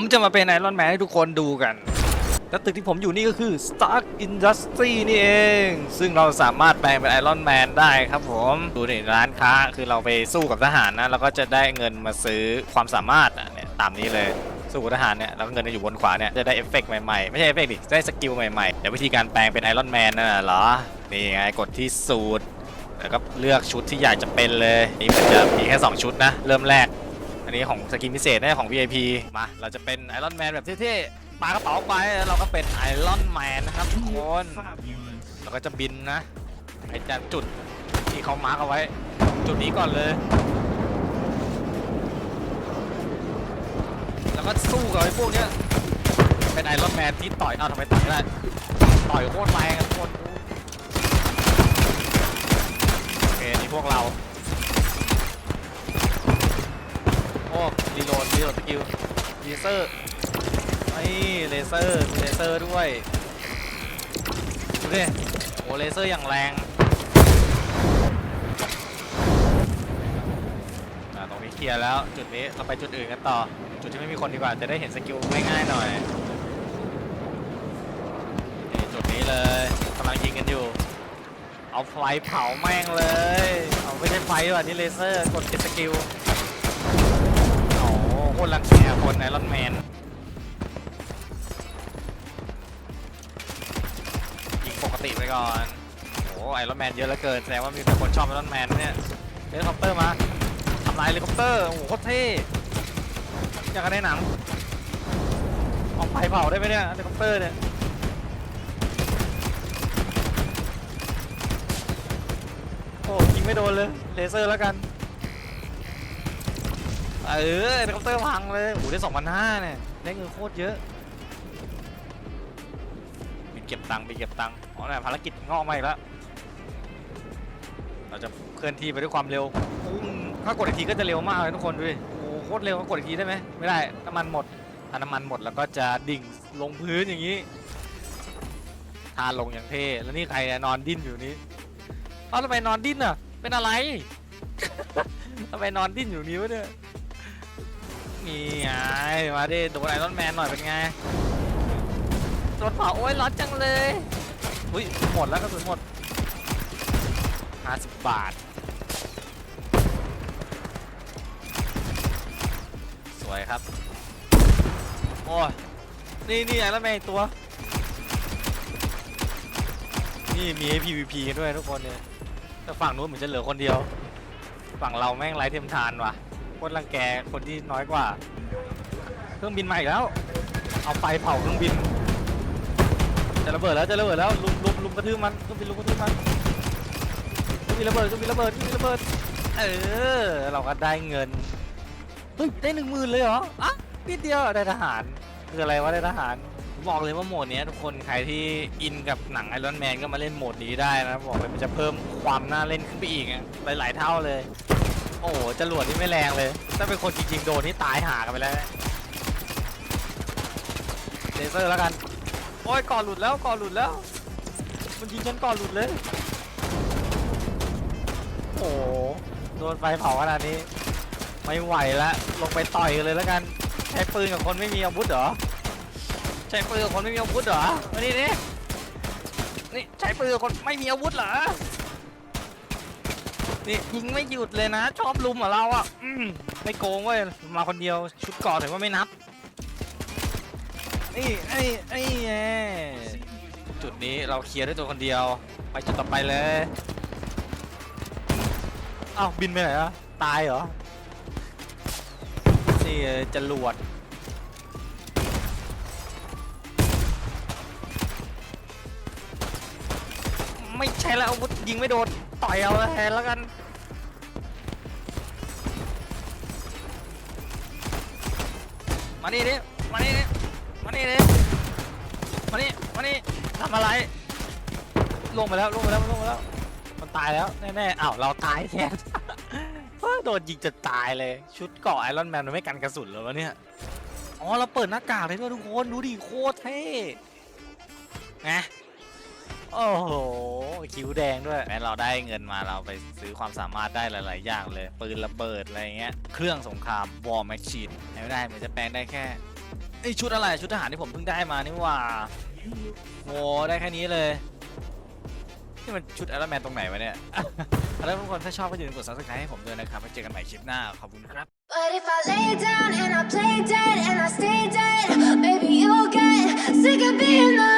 ผมจะมาเป็นไอรอนแมนให้ทุกคนดูกัน และตึกที่ผมอยู่นี่ก็คือ Stark Industry นี่เอง ซึ่งเราสามารถแปลงเป็นไอรอนแมนได้ครับผม ดูนี่ร้านค้าคือเราไปสู้กับทหารนะเราก็จะได้เงินมาซื้อความสามารถเนี่ยตามนี้เลยสู้กับทหารเนี่ยแล้วก็เงินจะอยู่บนขวาเนี่ยจะได้เอฟเฟกต์ใหม่ๆ ไม่ใช่เอฟเฟกต์ดิได้สกิลใหม่ๆแต่วิธีการแปลงเป็นไอรอนแมนน่ะเหรอ นี่ไงกดที่สูตร แล้วก็เลือกชุดที่อยากจะเป็นเลย นี่มันจะมีแค่ 2 ชุดนะ เริ่มแรก อันนี้ของสกินพิเศษนะของ VIP มา เราจะเป็นไอรอนแมนแบบเท่ๆปากระเป๋าออกไปแล้วเราก็เป็นไอรอนแมนนะครับทุกคนเราก็จะบินนะไอจะจุดที่เขามาร์กเอาไว้ จุดนี้ก่อนเลย แล้วก็สู้กับไอ้พวกเนี้ยเป็นไอรอนแมนที่ต่อยเอ้าทำไมต่อยไม่ได้ต่อยโคตรแรงอะทุกคนโอเคนี่พวกเรา โอ้รี โหลดรีโหลดสกิลเลเซอร์ไอ้เลเซอร์มีเลเซอร์ด้วยดูดิโอ้เลเซอร์อย่างแรงอ่าตรงนี้เคลียร์แล้วจุดนี้เราไปจุดอื่นกันต่อ จุดที่ไม่มีคนดีกว่าจะได้เห็นสกิลง่ายๆหน่อยนี่จุดนี้เลยกำลังยิงกันอยู่ เอาไฟเผาแม่งเลย เอาไม่ใช่ไฟว่ะนี่เลเซอร์กดติดสกิล คตรรังแกคนไอรอนแมนยิงปกติไปก่อนโอ้ไอรอนแมนเยอะเหลือเกินแสดงว่ามีคนชอบไอรอนแมนเนี่ยเฮลิคอปเตอร์มาทำลายเฮลิคอปเตอร์โอ้โหโคตรเท่อยากกันในหนังเอาไฟเผาได้ไหมเนี่ยเฮลิคอปเตอร์เนี่ยโอ้ยิงไม่โดนเลยเลเซอร์แล้วกัน เออเฮลิคอปเตอร์พังเลย โอ้โหได้2,500เนี่ย ได้เงินโคตรเยอะบินเก็บตังค์บินเก็บตังค์อ๋อเนี่ยภารกิจงอกมาอีกแล้ว เราจะเคลื่อนที่ไปด้วยความเร็วอุ้มถ้ากดอีกทีก็จะเร็วมากเลยทุกคนดูดิโอ้โหโคตรเร็วถ้ากดอีกทีได้ไหมไม่ได้ น้ำมันหมดถ้าน้ำมันหมดแล้วก็จะดิ่งลงพื้นอย่างนี้ทานลงอย่างเท่ แล้วนี่ใครนอนดิ้นอยู่นี้เอ้าทำไมนอนดิ้นอะ เป็นอะไร ทำไมนอนดิ้นอยู่นี้วะเนี่ย นี่ไงมาดิโดนไอรอนแมนหน่อยเป็นไงโดนเผาโอ้ยร้อนจังเลยอุ้ยหมดแล้วกระสุนหมด50บาท สวยครับ โอ้ยนี่นี่ไอรอนแมนอีกตัว นี่มีให้ PVP กันด้วยทุกคนเนี่ยแต่ฝั่งนู้นเหมือนจะเหลือคนเดียว ฝั่งเราแม่งไร้เทียมทานว่ะโคตรรังแกคนที่น้อยกว่า เครื่องบินใหม่แล้ว เอาไฟเผาเครื่องบิน จะระเบิดแล้วจะระเบิดแล้วลุมลุมลุมกระทืบมันเครื่องบินลุมกระทืบมันเครื่องบินระเบิดเครื่องบินระเบิดเครื่องบินระเบิด เออ เราก็ได้เงิน เฮ้ยได้หนึ่งหมื่นเลยเหรอ อะนิดเดียวได้ทหาร คืออะไรวะได้ทหาร บอกเลยว่าโหมดนี้ทุกคนใครที่อินกับหนังไอรอนแมนก็มาเล่นโหมดนี้ได้นะ บอกเลยมันจะเพิ่มความน่าเล่นขึ้นไปอีกอะหลายๆเท่าเลย โอ้โหจรวดนี่ไม่แรงเลย ถ้าเป็นคนจริงๆโดนนี่ตายหากันไปแล้วเลเซอร์แล้วกัน โอ้ยก่อหลุดแล้วก่อหลุดแล้ว มันยิงฉันก่อหลุดเลย โอ้โหโดนไฟเผาขนาดนี้ ไม่ไหวละลงไปต่อยกันเลยแล้วกัน ใช้ปืนกับคนไม่มีอาวุธเหรอ ใช้ปืนกับคนไม่มีอาวุธเหรอมานี่นี่นี่ใช้ปืนกับคนไม่มีอาวุธเหรอ นี่ยิงไม่หยุดเลยนะ ชอบลุมเหรอเราอะอืมไม่โกงเว้ยมาคนเดียวชุดเกราะถือว่าไม่นับนี่ไอ้ไอ้แย่จุดนี้เราเคลียร์ด้วยตัวคนเดียว ไปจุดต่อไปเลยอ้าวบินไปไหนอะตายเหรอนี่จรวดไม่ใช่แล้วอาวุธยิงไม่โดนต่อยเอาแทนแล้วกัน มานี่ดิมานี่ดิมานี่ดิมานี่มานี่ทำอะไรลงไปแล้วลงไปแล้วลงไปแล้ว มันตายแล้วแน่ๆอ้าวเราตายแทนเฮ้ยโดนยิงจะตายเลย ชุดเกราะไอรอนแมนมันไม่กันกระสุนเหรอวะเนี่ยอ๋อเราเปิดหน้ากากเลยด้วยทุกคนดูดิโคตรเท่ไง โอ้โห คิ้วแดงด้วยแม้เราได้เงินมาเราไปซื้อความสามารถได้หลายๆ อย่างเลย ปืนระเบิดอะไรเงี้ย เครื่องสงครามวอลแมชชีนไม่ได้มันจะแปลงได้แค่ไอชุดอะไรชุดทหารที่ผมเพิ่งได้มานี่หว่าโอ้ได้แค่นี้เลย นี่มันชุดอารแมนตรงไหนวะเนี่ย แล้วทุกคนถ้าชอบก็อย่าลืมกดซับสไครต์ให้ผมด้วยนะครับไว้เจอกันใหม่คลิปหน้า ขอบคุณครับ But if I lay down and I play dead and I stay dead, maybe you'll get sick of being the